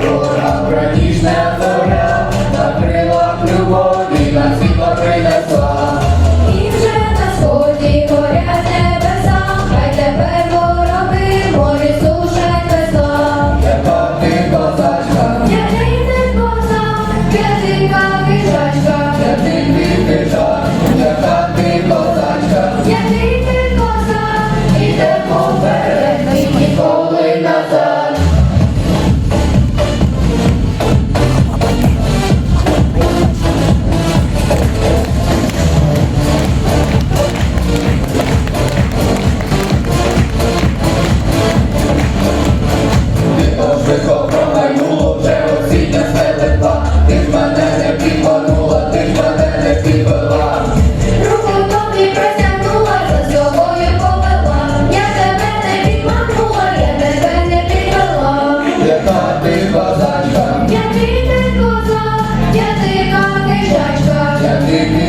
하고. козачка, я ти козак, я ти кишачка, я ти